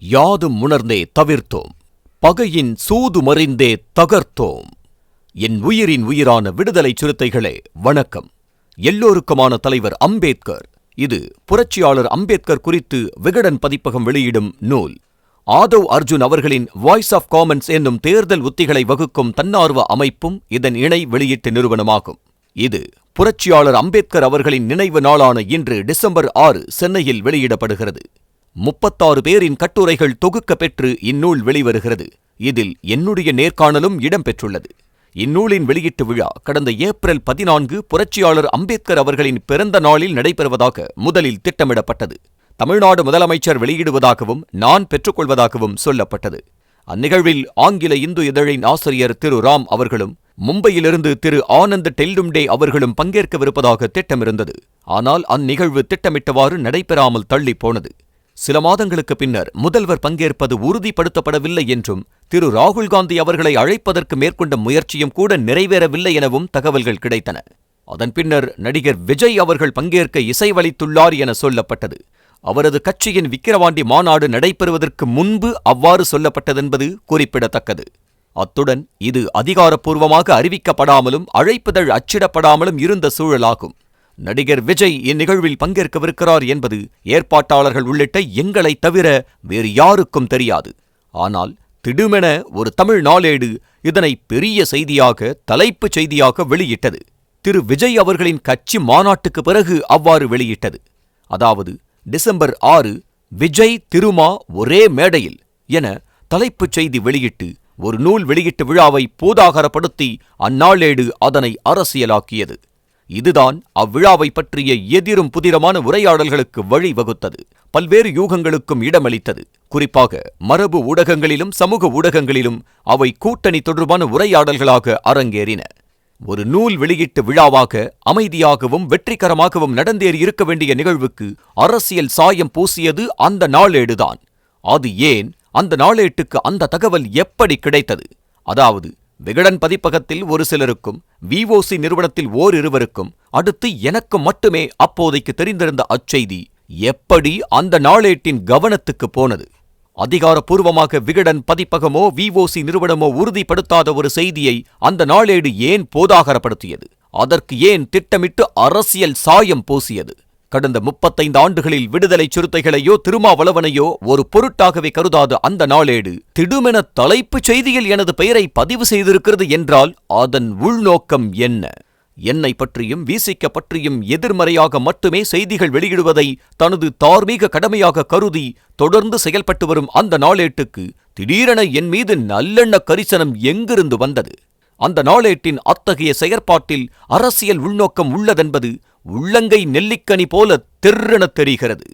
யாதும் உணர்ந்தே தவிர்த்தோம். பகையின் சூது மறிந்தே தகர்த்தோம். என் உயிரின் உயிரான விடுதலை சிறுத்தைகளே வணக்கம். எல்லோருக்குமான தலைவர் அம்பேத்கர். இது புரட்சியாளர் அம்பேத்கர் குறித்து விகடன் பதிப்பகம் வெளியிடும் நூல். ஆதவ் அர்ஜுன் அவர்களின் வாய்ஸ் ஆஃப் காமன்ஸ் என்னும் தேர்தல் உத்திகளை வகுக்கும் தன்னார்வ அமைப்பும் இதன் இணை வெளியீட்டு நிறுவனமாகும். இது புரட்சியாளர் அம்பேத்கர் அவர்களின் நினைவு நாளான இன்று டிசம்பர் ஆறு சென்னையில் வெளியிடப்படுகிறது. முப்பத்தாறு பேரின் கட்டுரைகள் தொகுக்க பெற்று இந்நூல் வெளிவருகிறது. இதில் என்னுடைய நேர்காணலும் இடம்பெற்றுள்ளது. இந்நூலின் வெளியீட்டு விழா கடந்த ஏப்ரல் பதினான்கு புரட்சியாளர் அம்பேத்கர் அவர்களின் பிறந்த நாளில் நடைபெறுவதாக முதலில் திட்டமிடப்பட்டது. தமிழ்நாடு முதலமைச்சர் வெளியிடுவதாகவும் நான் பெற்றுக்கொள்வதாகவும் சொல்லப்பட்டது. அந்நிகழ்வில் ஆங்கில இந்து இதழின் ஆசிரியர் திரு ராம் அவர்களும் மும்பையிலிருந்து திரு ஆனந்த் டெல்டும்டே அவர்களும் பங்கேற்கவிருப்பதாக திட்டமிருந்தது. ஆனால் அந்நிகழ்வு திட்டமிட்டவாறு நடைபெறாமல் தள்ளிப்போனது சில மாதங்களுக்கு பின்னர் முதல்வர் பங்கேற்பது உறுதிப்படுத்தப்படவில்லை என்றும் திரு ராகுல்காந்தி அவர்களை அழைப்பதற்கு மேற்கொண்ட முயற்சியும் கூட நிறைவேறவில்லை எனவும் தகவல்கள் கிடைத்தன. அதன் பின்னர் நடிகர் விஜய் அவர்கள் பங்கேற்க இசைவளித்துள்ளார் என சொல்லப்பட்டது. அவரது கட்சியின் விக்கிரவாண்டி மாநாடு நடைபெறுவதற்கு முன்பு அவ்வாறு சொல்லப்பட்டதென்பது குறிப்பிடத்தக்கது. அத்துடன் இது அதிகாரப்பூர்வமாக அறிவிக்கப்படாமலும் அழைப்புதழ் அச்சிடப்படாமலும் இருந்த சூழலாகும். நடிகர் விஜய் இந்நிகழ்வில் பங்கேற்கவிருக்கிறார் என்பது ஏற்பாட்டாளர்கள் உள்ளிட்ட எங்களை தவிர வேறு யாருக்கும் தெரியாது. ஆனால் திடுமென ஒரு தமிழ் நாளேடு இதனை பெரிய செய்தியாக தலைப்புச் செய்தியாக வெளியிட்டது. திரு விஜய் அவர்களின் கட்சி மாநாட்டுக்கு பிறகு அவ்வாறு வெளியிட்டது. அதாவது டிசம்பர் ஆறு விஜய் திருமா ஒரே மேடையில் என தலைப்புச் செய்தி வெளியிட்டு ஒரு நூல் வெளியீட்டு விழாவை பூதாகரப்படுத்தி அந்நாளேடு அதனை அரசியலாக்கியது. இதுதான் அவ்விழாவை பற்றிய எதிரும் புதிரமான உரையாடல்களுக்கு வழிவகுத்தது. பல்வேறு யூகங்களுக்கும் இடமளித்தது. குறிப்பாக மரபு ஊடகங்களிலும் சமூக ஊடகங்களிலும் அவை கூட்டணி தொடர்பான உரையாடல்களாக அரங்கேறின. ஒரு நூல் வெளியீட்டு விழாவாக அமைதியாகவும் வெற்றிகரமாகவும் நடந்தேறி இருக்க வேண்டிய நிகழ்வுக்கு அரசியல் சாயம் பூசியது அந்த நாளேடுதான். அது ஏன்? அந்த நாளேட்டுக்கு அந்த தகவல் எப்படி கிடைத்தது? அதாவது விகடன் பதிப்பகத்தில் ஒரு சிலருக்கும் விஓசி நிறுவனத்தில் ஓரிருவருக்கும் அடுத்து எனக்கு மட்டுமே அப்போதைக்கு தெரிந்திருந்த அச்செய்தி எப்படி அந்த நாளேட்டின் கவனத்துக்கு போனது. அதிகாரப்பூர்வமாக விகடன் பதிப்பகமோ விஓசி நிறுவனமோ உறுதிப்படுத்தாத ஒரு செய்தியை அந்த நாளேடு ஏன் போதாகரப்படுத்தியது? அதற்கு ஏன் திட்டமிட்டு அரசியல் சாயம் பூசியது? கடந்த முப்பத்தைந்து ஆண்டுகளில் விடுதலை சிறுத்தைகளையோ திருமாவளவனையோ ஒரு பொருட்டாகவே கருதாத அந்த நாளேடு திடுமென தலைப்புச் செய்தியில் எனது பெயரை பதிவு செய்திருக்கிறது என்றால் அதன் உள்நோக்கம் என்ன? என்னை பற்றியும் வீசிக்க பற்றியும் எதிர்மறையாக மட்டுமே செய்திகள் வெளியிடுவதை தனது தார்மீக கடமையாக கருதி தொடர்ந்து செயல்பட்டு வரும் அந்த நாளேட்டுக்கு திடீரென என் மீது நல்லெண்ண கரிசனம் எங்கிருந்து வந்தது? அந்த நாளேட்டின் அத்தகைய செயற்பாட்டில் அரசியல் உள்நோக்கம் உள்ளதென்பது உள்ளங்கை நெல்லிக்கனி போல தெர்ரென தெரிகிறது.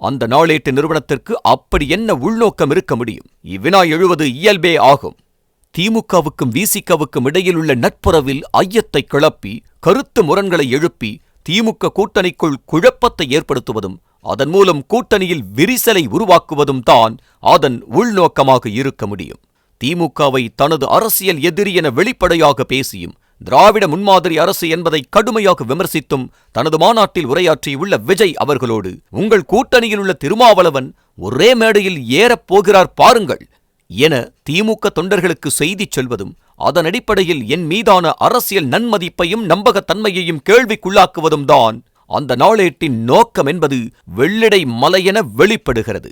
அந்த நாளேட்டு நிறுவனத்திற்கு அப்படி என்ன உள்நோக்கம் இருக்க முடியும்? இவ்வினா எழுவது இயல்பே ஆகும். திமுகவுக்கும் விசிகவுக்கும் இடையிலுள்ள நட்புறவில் ஐயத்தை கிளப்பி கருத்து முரண்களை எழுப்பி திமுக கூட்டணிக்குள் குழப்பத்தை ஏற்படுத்துவதும் அதன் மூலம் கூட்டணியில் விரிசலை உருவாக்குவதும் தான் அதன் உள்நோக்கமாக இருக்க முடியும். திமுகவை தனது அரசியல் எதிரி என வெளிப்படையாக பேசியும் திராவிட முன்மாதிரி அரசு என்பதை கடுமையாக விமர்சித்தும் தனது மாநாட்டில் உரையாற்றியுள்ள விஜய் அவர்களோடு உங்கள் கூட்டணியில் உள்ள திருமாவளவன் ஒரே மேடையில் ஏறப் போகிறார் பாருங்கள் என திமுக தொண்டர்களுக்கு செய்தி சொல்வதும் அதன் அடிப்படையில் என் மீதான அரசியல் நன்மதிப்பையும் நம்பகத்தன்மையையும் கேள்விக்குள்ளாக்குவதும் தான் அந்த நாளேட்டின் நோக்கம் என்பது வெள்ளிடை மலையென வெளிப்படுகிறது.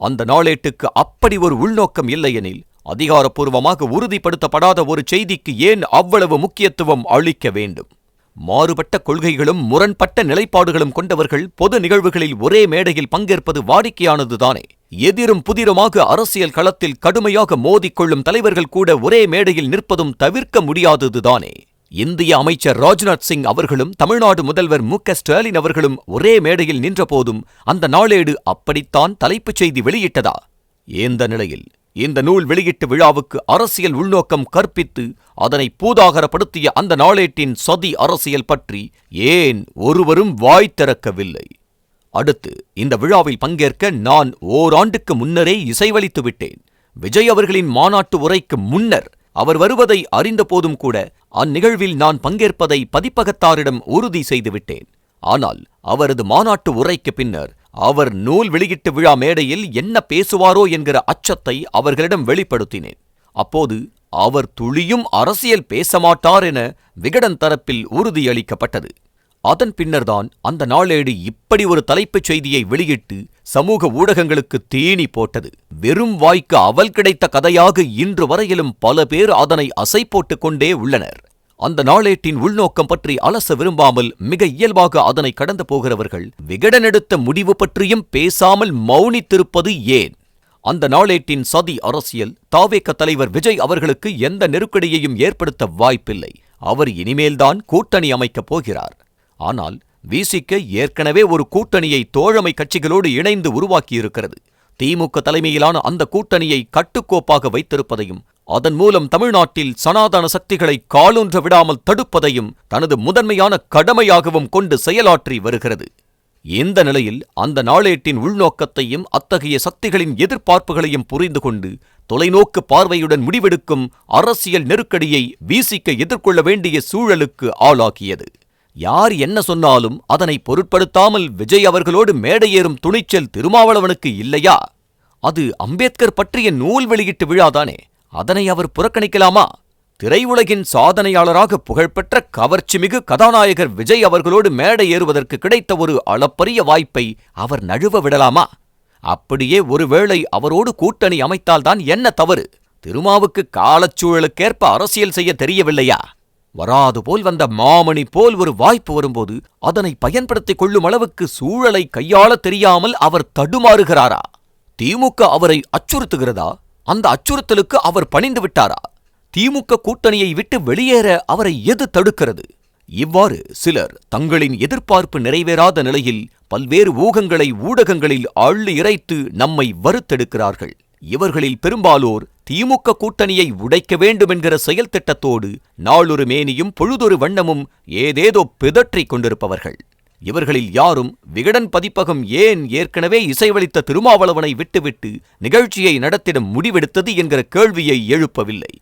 அந்த நாளேட்டுக்கு அப்படி ஒரு உள்நோக்கம் இல்லையெனில் அதிகாரப்பூர்வமாக உறுதிப்படுத்தப்படாத ஒரு செய்திக்கு ஏன் அவ்வளவு முக்கியத்துவம் அளிக்க வேண்டும்? மாறுபட்ட கொள்கைகளும் முரண்பட்ட நிலைப்பாடுகளும் கொண்டவர்கள் பொது நிகழ்வுகளில் ஒரே மேடையில் பங்கேற்பது வாடிக்கையானதுதானே எதிரும் புதிருமாக அரசியல் களத்தில் கடுமையாக மோதிக்கொள்ளும் தலைவர்கள் கூட ஒரே மேடையில் நிற்பதும் தவிர்க்க முடியாததுதானே இந்திய அமைச்சர் ராஜ்நாத் சிங் அவர்களும் தமிழ்நாடு முதல்வர் மு க ஸ்டாலின் அவர்களும் ஒரே மேடையில் நின்றபோதும் அந்த நாளேடு அப்படித்தான் தலைப்புச் செய்தி வெளியிட்டதா? இந்த நிலையில் இந்த நூல் வெளியீட்டு விழாவுக்கு அரசியல் உள்நோக்கம் கற்பித்து அதனை பூதாகரப்படுத்திய அந்த நாளேட்டின் சதி அரசியல் பற்றி ஏன் ஒருவரும் வாய் திறக்கவில்லை? அடுத்து இந்த விழாவில் பங்கேற்க நான் ஓராண்டுக்கு முன்னரே இசைவளித்து விட்டேன். விஜய் அவர்களின் மாநாட்டு உரைக்கு முன்னர் அவர் வருவதை அறிந்த போதும் கூட அந்நிகழ்வில் நான் பங்கேற்பதை பதிப்பகத்தாரிடம் உறுதி செய்துவிட்டேன் ஆனால் அவரது மாநாட்டு உரைக்கு பின்னர் அவர் நூல் வெளியிட்டு விழா மேடையில் என்ன பேசுவாரோ என்கிற அச்சத்தை அவர்களிடம் வெளிப்படுத்தினேன். அப்போது அவர் துளியும் அரசியல் பேச மாட்டார் என விகடன் தரப்பில் உறுதியளிக்கப்பட்டது. அதன் பின்னர்தான் அந்த நாளேடு இப்படி ஒரு தலைப்புச் செய்தியை வெளியிட்டு சமூக ஊடகங்களுக்கு தீனி போட்டது. வெறும் வாய்க்கு அவல் கிடைத்த கதையாக இன்று வரையிலும் பல பேர் அதனை அசை போட்டுக் கொண்டே உள்ளனர். அந்த நாளேட்டின் உள்நோக்கம் பற்றி அலச விரும்பாமல் மிக இயல்பாக அதனை கடந்து போகிறவர்கள் விகடனெடுத்த முடிவு பற்றியும் பேசாமல் மௌனித்திருப்பது ஏன்? அந்த நாளேட்டின் சதி அரசியல் தாவேக்க தலைவர் விஜய் அவர்களுக்கு எந்த நெருக்கடியையும் ஏற்படுத்த வாய்ப்பில்லை. அவர் இனிமேல்தான் கூட்டணி அமைக்கப் போகிறார். ஆனால் விசிக்க ஏற்கனவே ஒரு கூட்டணியை தோழமை கட்சிகளோடு இணைந்து உருவாக்கியிருக்கிறது. திமுக தலைமையிலான அந்த கூட்டணியை கட்டுக்கோப்பாக வைத்திருப்பதையும் அதன் மூலம் தமிழ்நாட்டில் சனாதன சக்திகளை காலூன்ற விடாமல் தடுப்பதையும் தனது முதன்மையான கடமையாகவும் கொண்டு செயலாற்றி வருகிறது. இந்த நிலையில் அந்த நாளேட்டின் உள்நோக்கத்தையும் அத்தகைய சக்திகளின் எதிர்பார்ப்புகளையும் புரிந்து கொண்டு தொலைநோக்கு பார்வையுடன் முடிவெடுக்கும் அரசியல் நெருக்கடியை வீசிக்க எதிர்கொள்ள வேண்டிய சூழலுக்கு ஆளாக்கியது யார் என்ன சொன்னாலும் அதனை பொருட்படுத்தாமல் விஜய் அவர்களோடு மேடையேறும் துணிச்சல் திருமாவளவனுக்கு இல்லையா? அது அம்பேத்கர் பற்றிய நூல் வெளியீட்டு விழாதானே? அதனை அவர் புறக்கணிக்கலாமா? திரையுலகின் சாதனையாளராக புகழ்பெற்ற கவர்ச்சிமிகு கதாநாயகர் விஜய் அவர்களோடு மேடை ஏறுவதற்கு கிடைத்த ஒரு அளப்பரிய வாய்ப்பை அவர் நழுவ விடலாமா? அப்படியே ஒருவேளை அவரோடு கூட்டணி அமைத்தால்தான் என்ன தவறு? திருமாவுக்கு காலச்சூழலுக்கேற்ப அரசியல் செய்ய தெரியவில்லையா? வராது போல் வந்த மாமணி போல் ஒரு வாய்ப்பு வரும்போது அதனை பயன்படுத்திக் கொள்ளும் அளவுக்கு சூழலை கையாள தெரியாமல் அவர் தடுமாறுகிறாரா? திமுக அவரை அச்சுறுத்துகிறதா? அந்த அச்சுறுத்தலுக்கு அவர் பணிந்து விட்டாரா? திமுக கூட்டணியை விட்டு வெளியேற அவரை எது தடுக்கிறது? இவ்வாறு சிலர் தங்களின் எதிர்பார்ப்பு நிறைவேறாத நிலையில் பல்வேறு ஊகங்களை ஊடகங்களில் அள்ளி இறைத்து நம்மை வறுத்தெடுக்கிறார்கள். இவர்களில் பெரும்பாலோர் திமுக கூட்டணியை உடைக்க வேண்டும் என்கிற செயல் திட்டத்தோடு நாளொரு மேனியும் பொழுதொரு வண்ணமும் ஏதேதோ பிதற்றிக் கொண்டிருப்பவர்கள். இவர்களில் யாரும் விகடன் பதிப்பகம் ஏன் ஏற்கனவே இசைவளித்த திருமாவளவனை விட்டுவிட்டு நிகழ்ச்சியை நடத்திட முடிவெடுத்தது என்கிற கேள்வியை எழுப்பவில்லை.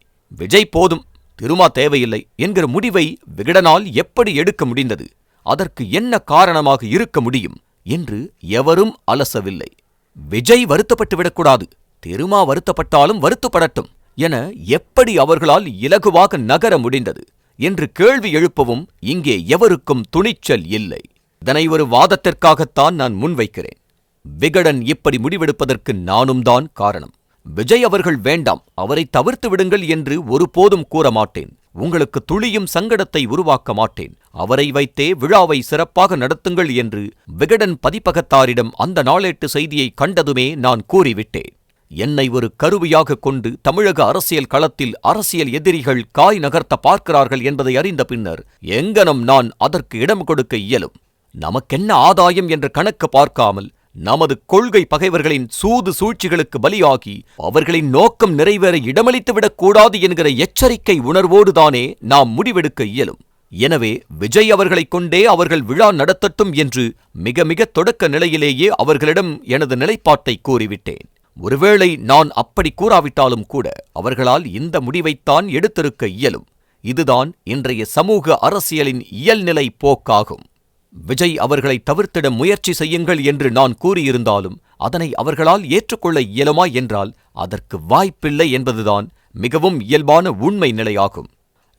விஜய் போதும் திருமா தேவையில்லை என்கிற முடிவை விகடனால் எப்படி எடுக்க முடிந்தது? அதற்கு என்ன காரணமாக இருக்க முடியும் என்று எவரும் அலசவில்லை. விஜய் வருத்தப்பட்டு விடக்கூடாது திருமா வருத்தப்பட்டாலும் வருத்தப்படட்டும் என எப்படி அவர்களால் இலகுவாக நகர முடிந்தது? என்று கேள்வி எழுப்பவும் இங்கே எவருக்கும் துணிச்சல் இல்லை. இதனை ஒரு வாதத்திற்காகத்தான் நான் முன்வைக்கிறேன். விகடன் இப்படி முடிவெடுப்பதற்கு நானும் தான் காரணம். விஜய் அவர்கள் வேண்டாம் அவரை தவிர்த்து விடுங்கள் என்று ஒருபோதும் கூற மாட்டேன். உங்களுக்கு துளியும் சங்கடத்தை உருவாக்க மாட்டேன். அவரை வைத்தே விழாவை சிறப்பாக நடத்துங்கள் என்று விகடன் பதிப்பகத்தாரிடம் அந்த நாளேட்டு செய்தியை கண்டதுமே நான் கூறிவிட்டேன். என்னை ஒரு கருவியாக கொண்டு தமிழக அரசியல் களத்தில் அரசியல் எதிரிகள் காய் நகர்த்த பார்க்கிறார்கள் என்பதை அறிந்த பின்னர் எங்கனம் நான் அதற்கு இடம் கொடுக்க இயலும். நமக்கென்ன ஆதாயம் என்ற கணக்கு பார்க்காமல் நமது கொள்கை பகைவர்களின் சூது சூழ்ச்சிகளுக்கு பலியாகி அவர்களின் நோக்கம் நிறைவேற இடமளித்துவிடக்கூடாது என்கிற எச்சரிக்கை உணர்வோடுதானே நாம் முடிவெடுக்க இயலும். எனவே விஜய் அவர்களைக் கொண்டே அவர்கள் விழா நடத்தட்டும் என்று மிக மிக தொடக்க நிலையிலேயே அவர்களிடம் எனது நிலைப்பாட்டை கூறிவிட்டேன். ஒருவேளை நான் அப்படி கூறாவிட்டாலும் கூட அவர்களால் இந்த முடிவைத்தான் எடுத்திருக்க இயலும். இதுதான் இன்றைய சமூக அரசியலின் இயல்நிலை போக்காகும். விஜய் அவர்களை தவிர்த்திட முயற்சி செய்யுங்கள் என்று நான் கூறியிருந்தாலும் அதனை அவர்களால் ஏற்றுக்கொள்ள இயலுமா என்றால் அதற்கு வாய்ப்பில்லை என்பதுதான் மிகவும் இயல்பான உண்மை நிலையாகும்.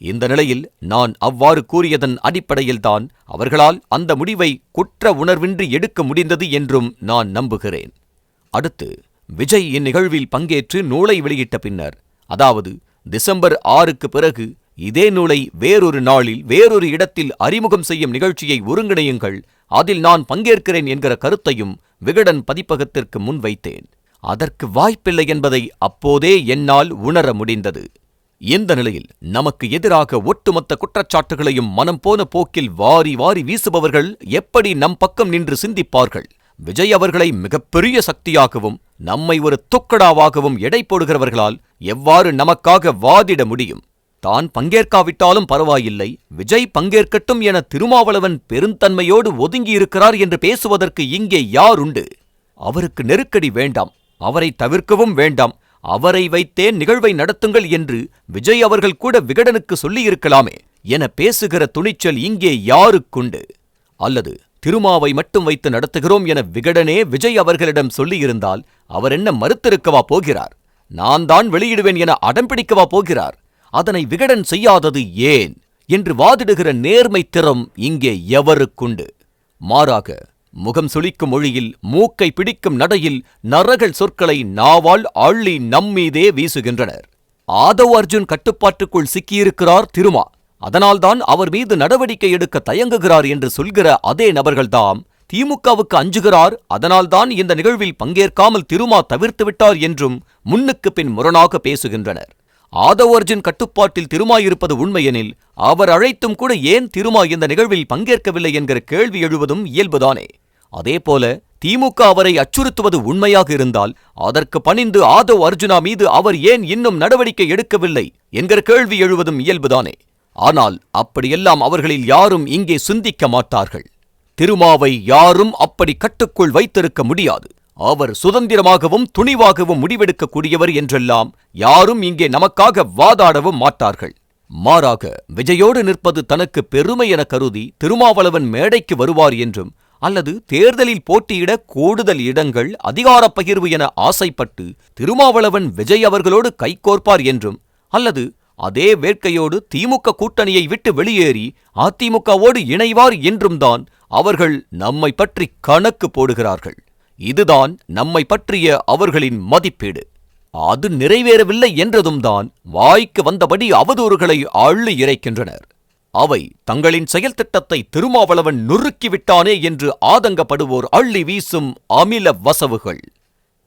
இந்த நிலையில் நான் அவ்வாறு கூறியதன் அடிப்படையில்தான் அவர்களால் அந்த முடிவை குற்ற உணர்வின்றி எடுக்க முடிந்தது என்றும் நான் நம்புகிறேன். அடுத்து விஜய் இந்நிகழ்வில் பங்கேற்று நூலை வெளியிட்ட பின்னர் அதாவது டிசம்பர் ஆறுக்கு பிறகு இதே நூலை வேறொரு நாளில் வேறொரு இடத்தில் அறிமுகம் செய்யும் நிகழ்ச்சியை ஒருங்கிணையுங்கள். அதில் நான் பங்கேற்கிறேன் என்கிற கருத்தையும் விகடன் பதிப்பகத்திற்கு முன்வைத்தேன் அதற்கு வாய்ப்பில்லை என்பதை அப்போதே என்னால் உணர முடிந்தது. இந்த நிலையில் நமக்கு எதிராக ஒட்டுமொத்த குற்றச்சாட்டுகளையும் மனம் போன போக்கில் வாரி வாரி வீசுபவர்கள் எப்படி நம் பக்கம் நின்று சிந்திப்பார்கள்? விஜய் அவர்களை மிகப்பெரிய சக்தியாகவும் நம்மை ஒரு துக்கடாவாகவும் எடை போடுகிறவர்களால் எவ்வாறு நமக்காக வாதிட முடியும்? தான் பங்கேற்காவிட்டாலும் பரவாயில்லை. விஜய் பங்கேற்கட்டும் என திருமாவளவன் பெருந்தன்மையோடு ஒதுங்கியிருக்கிறார் என்று பேசுவதற்கு இங்கே யாருண்டு அவருக்கு நெருக்கடி வேண்டாம். அவரை தவிர்க்கவும் வேண்டாம். அவரை வைத்தே நிகழ்வை நடத்துங்கள் என்று விஜய் அவர்கள் கூட விகடனுக்கு சொல்லியிருக்கலாமே என பேசுகிற துணிச்சல் இங்கே யாருக்குண்டு? அல்லது திருமாவை மட்டும் வைத்து நடத்துகிறோம் என விகடனே விஜய் அவர்களிடம் சொல்லியிருந்தால் அவர் என்ன மறுத்திருக்கவா போகிறார்? நான் தான் வெளியிடுவேன் என அடம்பிடிக்கவா போகிறார்? அதனை விகடன் செய்யாதது ஏன்? என்று வாதிடுகிற நேர்மை திறம் இங்கே எவருக்குண்டு? மாறாக முகம் சுளிக்கும் மொழியில் மூக்கை பிடிக்கும் நடையில் நரகள் சொற்களை நாவால் அள்ளி நம்மீதே வீசுகின்றனர். ஆதவ் அர்ஜுன் கட்டுப்பாட்டுக்குள் சிக்கியிருக்கிறார் திருமா. அதனால்தான் அவர் மீது நடவடிக்கை எடுக்க தயங்குகிறார் என்று சொல்கிற அதே நபர்கள்தாம் திமுகவுக்கு அஞ்சுகிறார். அதனால்தான் இந்த நிகழ்வில் பங்கேற்காமல் திருமா தவிர்த்து விட்டார் என்றும் முன்னுக்கு பின் முரணாக பேசுகின்றனர். ஆதவர்ஜின் கட்டுப்பாட்டில் திருமாயிருப்பது உண்மையெனில் அவர் அழைத்தும் கூட ஏன் திருமா இந்த நிகழ்வில் பங்கேற்கவில்லை என்கிற கேள்வி எழுவதும் இயல்புதானே. அதேபோல திமுக அவரை அச்சுறுத்துவது உண்மையாக இருந்தால் அதற்கு பணிந்து ஆதவ் அர்ஜுனா மீது அவர் ஏன் இன்னும் நடவடிக்கை எடுக்கவில்லை என்கிற கேள்வி எழுவதும் இயல்புதானே. ஆனால் அப்படியெல்லாம் அவர்களில் யாரும் இங்கே சிந்திக்க மாட்டார்கள். திருமாவை யாரும் அப்படி கட்டுக்குள் வைத்திருக்க முடியாது. அவர் சுதந்திரமாகவும் துணிவாகவும் முடிவெடுக்கக்கூடியவர் என்றெல்லாம் யாரும் இங்கே நமக்காக வாதாடவும் மாட்டார்கள். மாறாக விஜயோடு நிற்பது தனக்கு பெருமை என கருதி திருமாவளவன் மேடைக்கு வருவார் என்றும் அல்லது தேர்தலில் போட்டியிட கூடுதல் இடங்கள் அதிகாரப் பகிர்வு என ஆசைப்பட்டு திருமாவளவன் விஜய் அவர்களோடு கைகோர்ப்பார் என்றும் அல்லது அதே வேட்கையோடு திமுக கூட்டணியை விட்டு வெளியேறி அதிமுகவோடு இணைவார் என்றும் தான் அவர்கள் நம்மை பற்றி கணக்கு போடுகிறார்கள். இதுதான் நம்மை பற்றிய அவர்களின் மதிப்பீடு. அது நிறைவேறவில்லை என்றதும் தான் வாய்க்கு வந்தபடி அவதூறுகளை அள்ளி இறைக்கின்றனர். அவை தங்களின் செயல் திட்டத்தை திருமாவளவன் நொறுக்கிவிட்டானே என்று ஆதங்கப்படுவோர் அள்ளி வீசும் அமில வசவுகள்.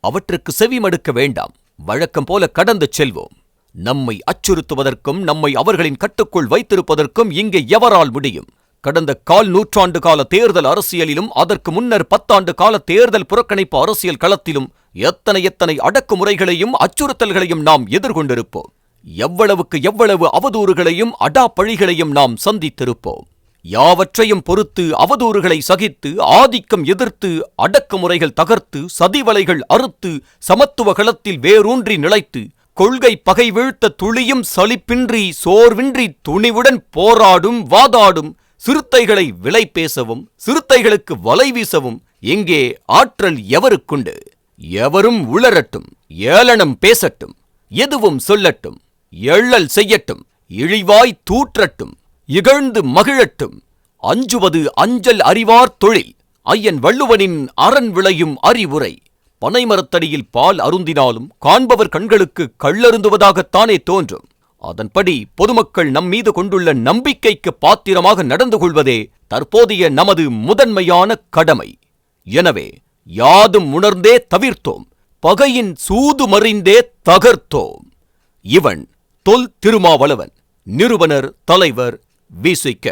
அவற்றுக்கு செவிமடுக்க வேண்டாம். வழக்கம் போல கடந்து செல்வோம். நம்மை அச்சுறுத்துவதற்கும் நம்மை அவர்களின் கட்டுக்குள் வைத்திருப்பதற்கும் இங்கே எவரால் முடியும்? கடந்த கால் நூற்றாண்டு கால தேர்தல் அரசியலிலும் அதற்கு முன்னர் பத்தாண்டு கால தேர்தல் புறக்கணிப்பு அரசியல் களத்திலும் எத்தனை எத்தனை அடக்குமுறைகளையும் அச்சுறுத்தல்களையும் நாம் எதிர்கொண்டிருப்போம். எவ்வளவுக்கு எவ்வளவு அவதூறுகளையும் அடாப்பழிகளையும் நாம் சந்தித்திருப்போம். யாவற்றையும் பொறுத்து அவதூறுகளை சகித்து ஆதிக்கம் எதிர்த்து அடக்குமுறைகள் தகர்த்து சதிவலைகள் அறுத்து சமத்துவ களத்தில் வேரூன்றி நிலைத்து கொள்கை பகை வீழ்த்த துளியும் சலிப்பின்றி சோர்வின்றி துணிவுடன் போராடும் வாதாடும் சிறுத்தைகளை விலை பேசவும் சிறுத்தைகளுக்கு வலை வீசவும் எங்கே ஆற்றல் எவருக்குண்டு? எவரும் உளரட்டும் ஏளனம் பேசட்டும் எதுவும் சொல்லட்டும் எள்ளல் செய்யட்டும் இழிவாய் தூற்றட்டும் இகழ்ந்து மகிழட்டும் அஞ்சுவது அஞ்சல் அறிவார் தொழில் ஐயன் வள்ளுவனின் அரண் விளையும் அறிவுரை. பனைமரத்தடியில் பால் அருந்தினாலும் காண்பவர் கண்களுக்கு கள்ளருந்துவதாகத்தானே தோன்றும். அதன்படி பொதுமக்கள் நம் மீது கொண்டுள்ள நம்பிக்கைக்கு பாத்திரமாக நடந்து கொள்வதே தற்போதைய நமது முதன்மையான கடமை. எனவே யாதும் உணர்ந்தே தவிர்த்தோம் பகையின் சூது மறிந்தே தகர்த்தோம். இவன் தொல் திருமாவளவன் நிறுவனர் தலைவர் விசிக்க